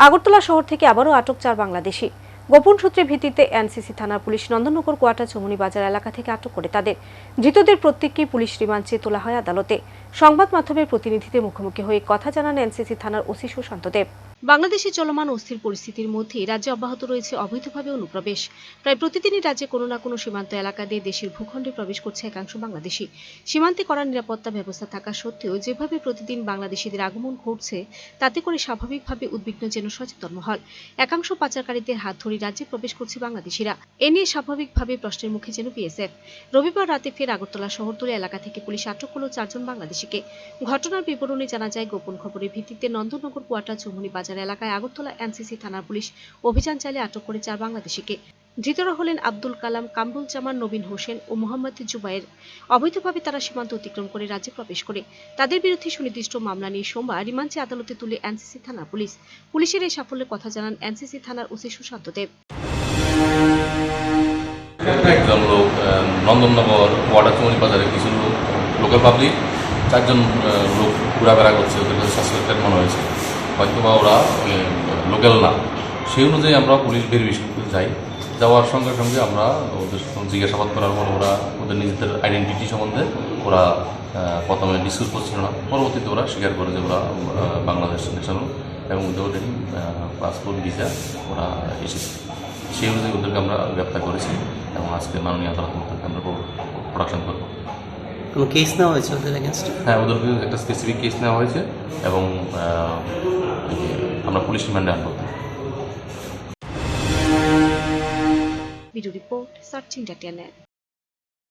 আগরতলা শহর থেকে আবারও আটক চার বাংলাদেশি। গোপন সূত্রের ভিত্তিতে এনসিসি থানার পুলিশ নন্দনগর কোয়াটা চৌমুনি বাজার এলাকা থেকে আটক করে তাদের। ধৃতদের প্রত্যেককেই পুলিশ রিমান্ডে তোলা হয় আদালতে। সংবাদ মাধ্যমের প্রতিনিধিদের মুখোমুখি হয়ে কথা জানান এনসিসি থানার ওসি সুশান্ত দেব। বাংলাদেশে চলমান অস্থির পরিস্থিতির মধ্যে রাজ্যে অব্যাহত রয়েছে অবৈধভাবে অনুপ্রবেশ। প্রায় প্রতিদিনই রাজ্যে কোনো না কোনো সীমান্ত এলাকা দিয়ে দেশের ভূখণ্ডে প্রবেশ করছে একাংশ বাংলাদেশি। সীমান্তে করা নিরাপত্তা ব্যবস্থা থাকা সত্ত্বেও যেভাবে প্রতিদিন বাংলাদেশিদের আগমন ঘটছে, তাতে করে স্বাভাবিকভাবে উদ্বিগ্ন যেন সচেতন মহল। একাংশ পাচারকারীদের হাত ধরে রাজ্যে প্রবেশ করছে বাংলাদেশিরা। এ নিয়ে স্বাভাবিকভাবে প্রশ্নের মুখে যেন বিএসএফ। রবিবার রাতে ফের আগরতলা শহরতলি এলাকা থেকে পুলিশ আটক হল চারজন বাংলাদেশিকে। ঘটনার বিবরণে জানা যায়, গোপন খবরের ভিত্তিতে নন্দনগর কোয়াটা চুমনি বাজার এলাকায় আগরতলা এনসিসি থানার পুলিশ অভিযান চালিয়ে আটক করে চার বাংলাদেশিকে। ধৃতরা হলেন আব্দুল কালাম, কামরুল জামান, নবীন হোসেন ও মোহাম্মদ জুবাইর অবৈধভাবে তারা সীমান্ত অতিক্রম করে রাজ্যে প্রবেশ করে। তাদের বিরুদ্ধে সুনির্দিষ্ট মামলা নিয়ে সোমবার রিমান্ডে আদালতে তুলে এনসিসি থানা পুলিশ। পুলিশের এই সাফল্যের কথা জানান এনসিসি থানার ওসি সুশান্ত দেব। একজন লোক নন্দননগর ওয়াটারচুমনি বাজারে কিছু লোক লোকাল পাবলিক চারজন লোক ঘোরাফেরা করছে, ওদের সাসপেক্টেড মনে হয়েছে। হয়তো বা ওরা লোকাল না। সেই অনুযায়ী আমরা পুলিশ ভেরিফিকেশন যাই। যাওয়ার সঙ্গে সঙ্গে আমরা ওদের জিজ্ঞাসাবাদ করার পর ওরা ওদের নিজেদের আইডেন্টিটি সম্বন্ধে ওরা প্রথমে ডিসকাস করছিল না। পরবর্তীতে ওরা স্বীকার করে যে ওরা বাংলাদেশ ন্যাশনাল এবং ওদের পাসপোর্ট ভিসা ওরা এসেছে। সেই অনুযায়ী ওদেরকে আমরা গ্রেপ্তার করেছি এবং আজকে মাননীয় আদালত আমরা প্রোডাকশন করব। কোনো কেস নেওয়া হয়েছে ওদের এগেনস্টে হ্যাঁ ওদেরকে একটা স্পেসিফিক কেস নেওয়া হয়েছে এবং আমরা পুলিশ রিমান্ডে আনব। Video Report, Sachin Datialan.